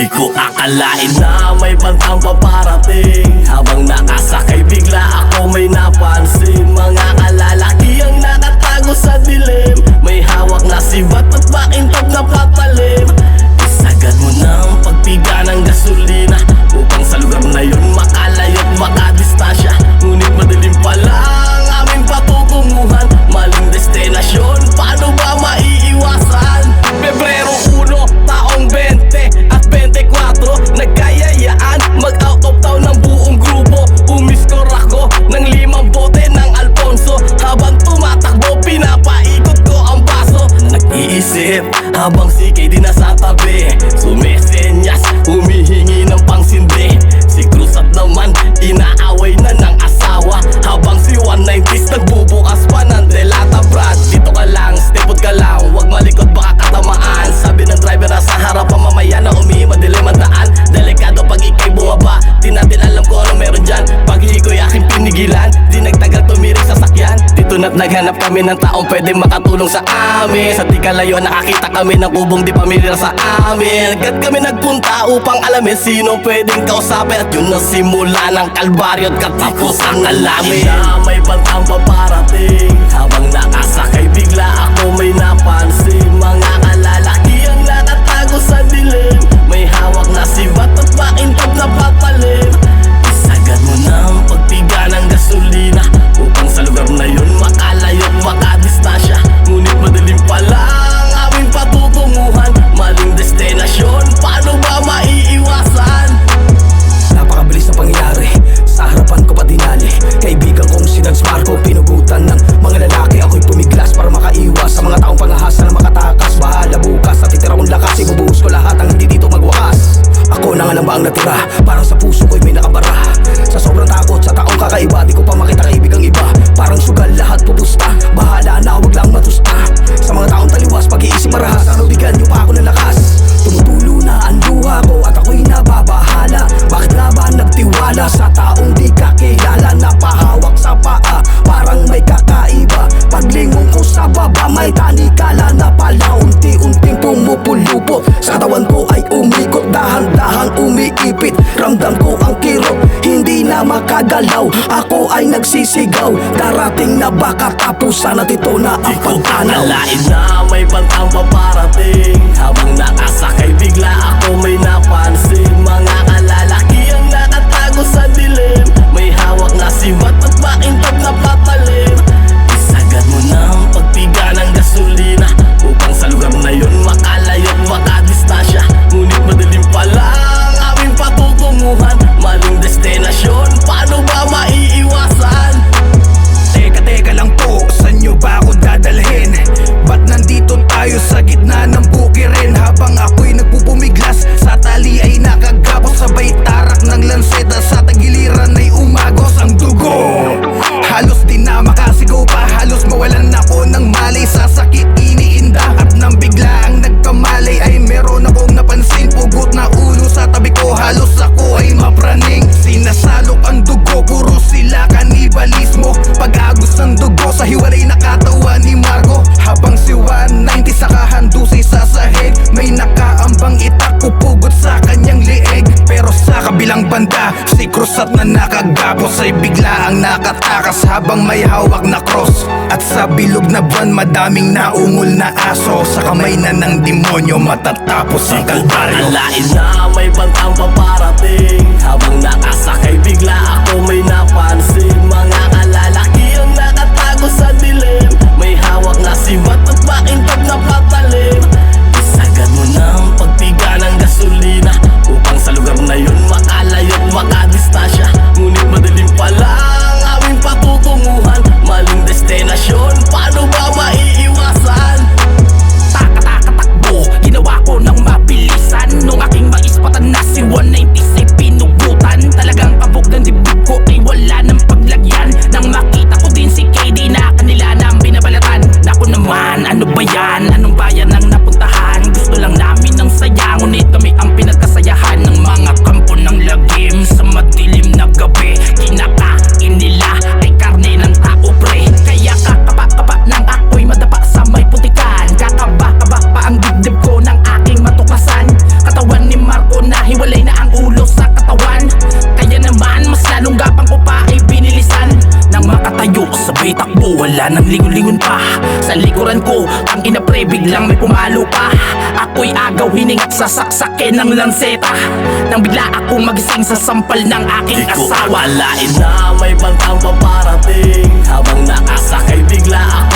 Di ko akalain na may bantang paparating. Habang nakasakay bigla ako may napansin. Mga kalalaki ang nakatago sa dilim. May hawak na si Van Naghahanap kami ng taong pwede makatulong sa amin. Sa tigalayo nakakita kami ng kubong di pamilyar sa amin. Agad kami nagpunta upang alamin sino pwedeng kausapin. At yun ang simula ng kalbaryo at katapusan ng lamin Siya may bantang paparating. umiipit Ramdam ko ang kirot, hindi na makagalaw Ako ay nagsisigaw, darating na baka tapusan at ito na ang pag-anaw. Na may pantang paparating. Habang takot na nakagapos Ay bigla ang nakatakas habang may hawak na cross. At sa bilog na buwan madaming naungol na aso. Sa kamay na ng demonyo matatapos ang kalbaryo. Alain na may bantang paparating. Habang nakasakay bigla ako may napansin. Mga kalalaki ang nakatago sa dilim. May hawak na sibat at pakintab na patalim. Isagad mo ng pagtiga ng gasolina. Upang sa lugar na yun Wala nang lingon-lingon pa. Sa likuran ko Ang ina pre biglang may pumalo pa. Ako'y agaw hiningat sa saksakin ng lanseta. Nang bigla akong magising sa sampal ng aking Di ko asawa. na may bantang paparating. Habang nakasakay bigla ako